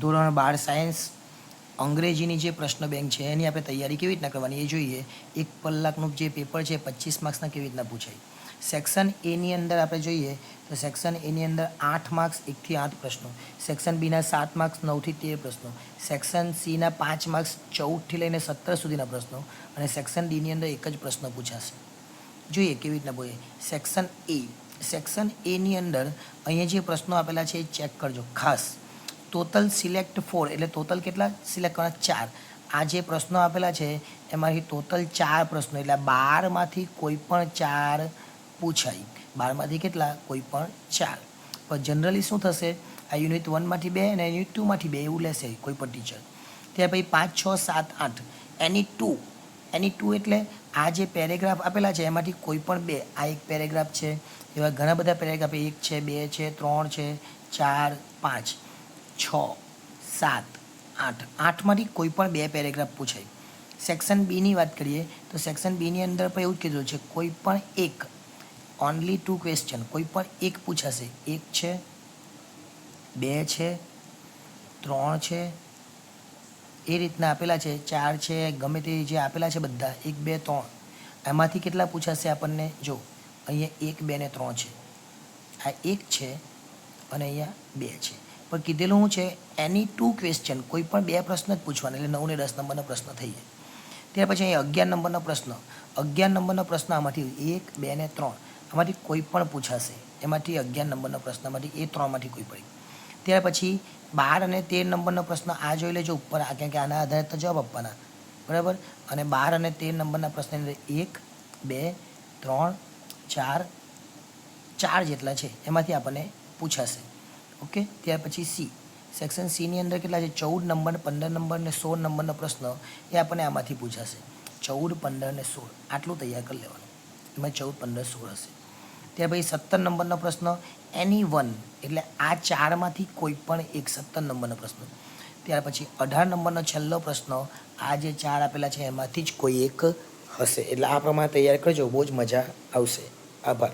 ધોરણ બાર સાયન્સ, અંગ્રેજીની જે પ્રશ્ન બેંક છે, એની આપણે તૈયારી કેવી રીતના કરવાની એ જોઈએ. એક કલાકનું જે પેપર છે, પચીસ માર્ક્સના કેવી રીતના પૂછાય. સેક્શન એની અંદર આપણે જોઈએ, તો સેક્શન એની અંદર આઠ માર્ક્સ એકથી આઠ પ્રશ્નો. સેક્શન બીના સાત માર્ક્સ નવથી તેર પ્રશ્નો. સેક્શન સીના પાંચ માર્ક્સ ચૌદથી લઈને સત્તર સુધીના પ્રશ્નો. અને સેક્શન ડીની અંદર એક જ પ્રશ્ન પૂછાશે. જોઈએ કેવી રીતના બોલીએ સેક્શન એ સેક્શન એની અંદર અહીંયા જે પ્રશ્નો આપેલા છે, એ ચેક કરજો. ખાસ. ટોટલ સિલેક્ટ ફોર એટલે ટોટલ કેટલા સિલેક્ટ કરવાના? ચાર. આ જે પ્રશ્નો આપેલા છે, એમાંથી ટોટલ ચાર પ્રશ્નો, એટલે બારમાંથી કોઈ પણ ચાર પૂછાય. બારમાંથી કેટલા? કોઈ પણ ચાર. પણ જનરલી શું થશે? આ યુનિટ વનમાંથી બે અને યુનિટ ટુમાંથી બે, એવું લેશે કોઈ પણ ટીચર ત્યાર પછી પાંચ, છ, સાત, આઠ. એની ટુ એની ટુ એટલે આ જે પેરેગ્રાફ આપેલા છે, એમાંથી કોઈ પણ બે. આ એક પેરેગ્રાફ છે, એવા ઘણા બધા પેરેગ્રાફ એક છે, બે છે, ત્રણ છે, ચાર, પાંચ. છ, સાત, આઠ. આઠમાંથી કોઈ પણ બે પેરેગ્રાફ પૂછાય સેક્શન બીની વાત કરીએ, તો સેક્શન બીની અંદર પણ એવું જ કીધું છે, કોઈ પણ એક ઓનલી ટુ ક્વેશ્ચન કોઈ પણ એક પૂછાશે. એક છે, બે છે, ત્રણ છે, એ રીતના આપેલા છે. ચાર છે, ગમે તે જે આપેલા છે બધા, એક, બે, ત્રણ. એમાંથી કેટલા પૂછાશે આપણને? જો, અહીંયા એક, બે ને ત્રણ છે. આ એક છે અને અહીંયા બે છે. પણ કીધેલું શું છે, એની ટુ ક્વેશ્ચન કોઈ પણ બે પ્રશ્ન જ પૂછવાના, એટલે નવ ને દસ નંબરનો પ્રશ્ન થઈ જાય. ત્યાર પછી અહીંયા અગિયાર નંબરનો પ્રશ્ન. અગિયાર નંબરનો પ્રશ્ન આમાંથી એક, બે ને ત્રણ, આમાંથી કોઈ પણ પૂછાશે, એમાંથી અગિયાર નંબરનો પ્રશ્નમાંથી એ ત્રણમાંથી કોઈ પડે. ત્યાર પછી બાર અને તેર નંબરનો પ્રશ્ન આ જોઈ લેજો ઉપર, આ કારણ કે આના આધારે તો જવાબ આપવાના. બરાબર? અને બાર અને તેર નંબરના પ્રશ્નની અંદર એક, બે, ત્રણ, ચાર ચાર જેટલા છે, એમાંથી આપણને પૂછાશે. ઓકે? ત્યાર પછી સી. સેક્શન સીની અંદર કેટલા છે? ચૌદ નંબર, પંદર નંબર ને સોળ નંબરનો પ્રશ્ન એ આપણને આમાંથી પૂછાશે. ચૌદ, પંદર ને સોળ. આટલું તૈયાર કરી લેવાનું. એમાં ચૌદ, પંદર, સોળ હશે. ત્યાર પછી સત્તર નંબરનો પ્રશ્ન. એની વન એટલે આ ચારમાંથી કોઈ પણ એક સત્તર નંબરનો પ્રશ્ન. ત્યાર પછી અઢાર નંબરનો છેલ્લો પ્રશ્ન. આ જે ચાર આપેલા છે એમાંથી જ કોઈ એક હશે. એટલે આ પ્રમાણે તૈયાર કરજો. બહુ જ મજા આવશે. આભાર.